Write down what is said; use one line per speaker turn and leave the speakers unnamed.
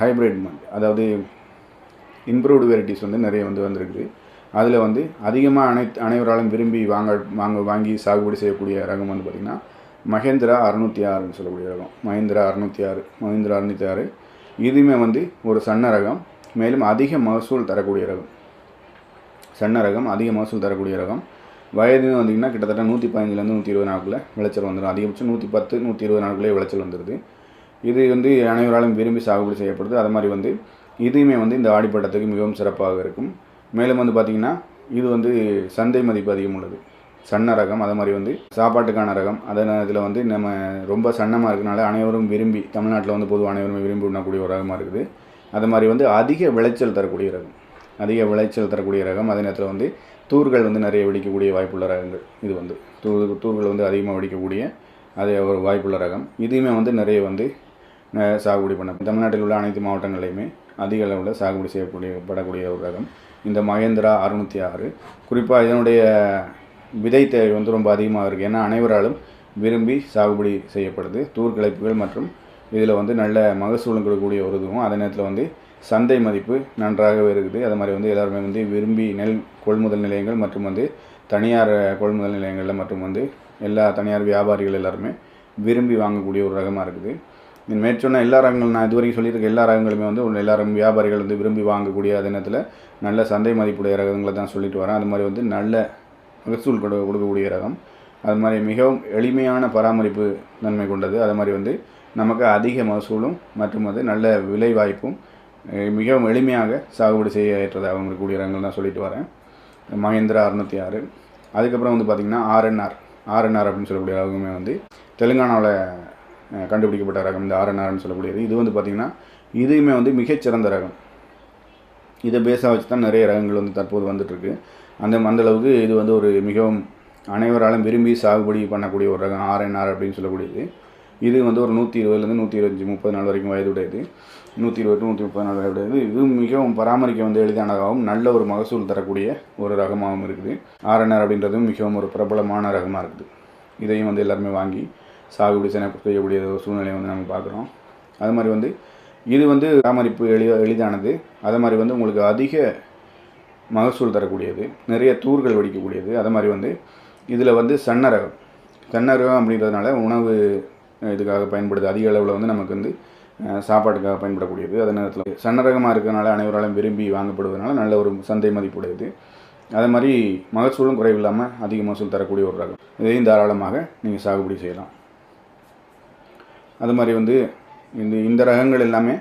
Hybrid மாதிரி அதாவது improved varieties வந்து நிறைய வந்து வந்திருக்குது. அதில் வந்து அதிகமாக அனைத்து அனைவராலும் விரும்பி வாங்க வாங்க வாங்கி சாகுபடி செய்யக்கூடிய ரகம் வந்து பார்த்திங்கன்னா மகேந்திரா அறுநூற்றி ஆறுன்னு சொல்லக்கூடிய ரகம். மஹேந்திரா அறுநூற்றி ஆறு மஹேந்திரா அறுநூற்றி ஆறு. இதுவுமே வந்து ஒரு சன்ன ரகம். மேலும் அதிக மகசூல் தரக்கூடிய ரகம். சன்ன ரகம் அதிக மகசூல் தரக்கூடிய ரகம். வயதுன்னு வந்தீங்கன்னா கிட்டத்தட்ட நூற்றி பதினஞ்சுலேருந்து நூற்றி இருபது நாளுக்குள்ளே விளைச்சல் வந்துடும் அதிகபட்சம் நூற்றி பத்து நூற்றி இருபது நாளுக்குள்ளே விளைச்சல் வந்துடுது இது வந்து அனைவராலும் விரும்பி சாகுபடி செய்யப்படுது. அது மாதிரி வந்து இதுவுமே வந்து இந்த ஆடிப்பட்டத்துக்கு மிகவும் சிறப்பாக இருக்கும். மேலும் வந்து பார்த்திங்கன்னா இது வந்து சந்தை மதிப்பு அதிகம் உள்ளது. சன்ன ரகம் அது மாதிரி வந்து சாப்பாட்டுக்கான ரகம் அதே நேரத்தில் வந்து நம்ம ரொம்ப சன்னமாக இருக்கனால அனைவரும் விரும்பி தமிழ்நாட்டில் வந்து பொதுவாக அனைவரும் விரும்பி உண்ணக்கூடிய ஒரு ரகமாக இருக்குது. அது மாதிரி வந்து அதிக விளைச்சல் தரக்கூடிய ரகம் அதிக விளைச்சல் தரக்கூடிய ரகம் அதே நேரத்தில் வந்து தூர்கள் வந்து நிறைய வெடிக்கக்கூடிய வாய்ப்புள்ள ரகங்கள் இது வந்து. தூ தூர்கள் வந்து அதிகமாக வெடிக்கக்கூடிய அது ஒரு வாய்ப்புள்ள ரகம். இதுவுமே வந்து நிறைய வந்து சாகுபடி பண்ண தமிழ்நாட்டில் உள்ள அனைத்து மாவட்டங்களையுமே அதிக அளவில் சாகுபடி செய்யக்கூடிய படக்கூடிய ஒரு ரகம். இந்த மகேந்திரா அறுநூற்றி ஆறு. குறிப்பாக இதனுடைய விதை தேவை வந்து ரொம்ப அதிகமாக இருக்குது ஏன்னா அனைவராலும் விரும்பி சாகுபடி செய்யப்படுது. தூர் கிளைப்புகள் மற்றும் இதில் வந்து நல்ல மகசூலம் கொடுக்கக்கூடிய ஒரு இதுவும். அதே நேரத்தில் வந்து சந்தை மதிப்பு நன்றாகவே இருக்குது. அது மாதிரி வந்து எல்லாருமே வந்து விரும்பி நெல் கொள்முதல் நிலையங்கள் மற்றும் வந்து தனியார் கொள்முதல் நிலையங்களில் மற்றும் வந்து எல்லா தனியார் வியாபாரிகள் எல்லாருமே விரும்பி வாங்கக்கூடிய ஒரு ரகமாக இருக்குது. மேற்சொன்ன எல்லா ரகங்கள் நான் இதுவரைக்கும் சொல்லியிருக்க எல்லா ரகங்களுமே வந்து உள்ள எல்லாரும் வியாபாரிகள் வந்து விரும்பி வாங்கக்கூடிய அதே நேரத்தில் நல்ல சந்தை மதிப்புடைய ரகங்களை தான் சொல்லிட்டு வரேன் அது மாதிரி வந்து நல்ல மகசூல் கொடு கொடுக்கக்கூடிய ரகம். அது மாதிரி மிகவும் எளிமையான பராமரிப்பு நன்மை கொண்டது. அது மாதிரி வந்து நமக்கு அதிக மகசூலும் மற்றும் வந்து நல்ல விலை வாய்ப்பும் மிகவும் எளிமையாக சாகுபடி செய்ய ஏற்றதாகவும் இருக்கக்கூடிய ரகங்கள் தான் சொல்லிட்டு வரேன் மகேந்திரா அறுநூற்றி ஆறு. அதுக்கப்புறம் வந்து பார்த்திங்கன்னா ஆர்என்ஆர் ஆர்என்ஆர் அப்படின்னு சொல்லக்கூடிய ரகமே வந்து தெலுங்கானாவில் கண்டுபிடிக்கப்பட்ட ரகம் இந்த ஆர்என்ஆர்னு சொல்லக்கூடியது. இது வந்து பார்த்திங்கன்னா இதுவுமே வந்து மிகச்சிறந்த ரகம். இதை பேஸாக வச்சு தான் நிறைய ரகங்கள் வந்து தற்போது வந்துட்டுருக்கு. அந்த அந்தளவுக்கு இது வந்து ஒரு மிகவும் அனைவராலும் விரும்பி சாகுபடி பண்ணக்கூடிய ஒரு ரகம் ஆர்என்ஆர் அப்படின்னு சொல்லக்கூடியது. இது வந்து ஒரு நூற்றி இருபதுலேருந்து நூற்றி இருபத்தஞ்சி முப்பது நாள் வரைக்கும் வயதுடையது. நூற்றி இருபது நூற்றி முப்பது நாள் வயதுடையது. இது மிகவும் பராமரிக்க வந்து எளிதானதாகவும் நல்ல ஒரு மகசூல் தரக்கூடிய ஒரு ரகமாகவும் இருக்குது. ஆர்என்ஆர் அப்படின்றதும் மிகவும் ஒரு பிரபலமான ரகமாக இருக்குது. இதையும் வந்து எல்லாருமே வாங்கி சாகுபடி செய்யக்கூடிய ஒரு சூழ்நிலையை வந்து நம்ம பார்க்குறோம். அது மாதிரி வந்து இது வந்து பராமரிப்பு எளி எளிதானது. அது மாதிரி வந்து உங்களுக்கு அதிக மகசூல் தரக்கூடியது நிறைய தூர்கள் வடிக்கக்கூடியது. அது மாதிரி வந்து இதில் வந்து சன்ன ரகம் அப்படின்றதுனால உணவு இதுக்காக பயன்படுது. அதிக அளவில் வந்து நமக்கு வந்து சாப்பாட்டுக்காக பயன்படக்கூடியது. அதே நேரத்தில் சன்ன ரகமாக இருக்கிறனால அனைவராலும் விரும்பி வாங்கப்படுவதனால நல்ல ஒரு சந்தை மதிப்புடையது. அதே மாதிரி மகசூலும் குறைவில்லாமல் அதிக மகசூல் தரக்கூடிய ஒரு ரகம். இதையும் தாராளமாக நீங்கள் சாகுபடி செய்யலாம். அது மாதிரி வந்து இந்த இந்த ரகங்கள் எல்லாமே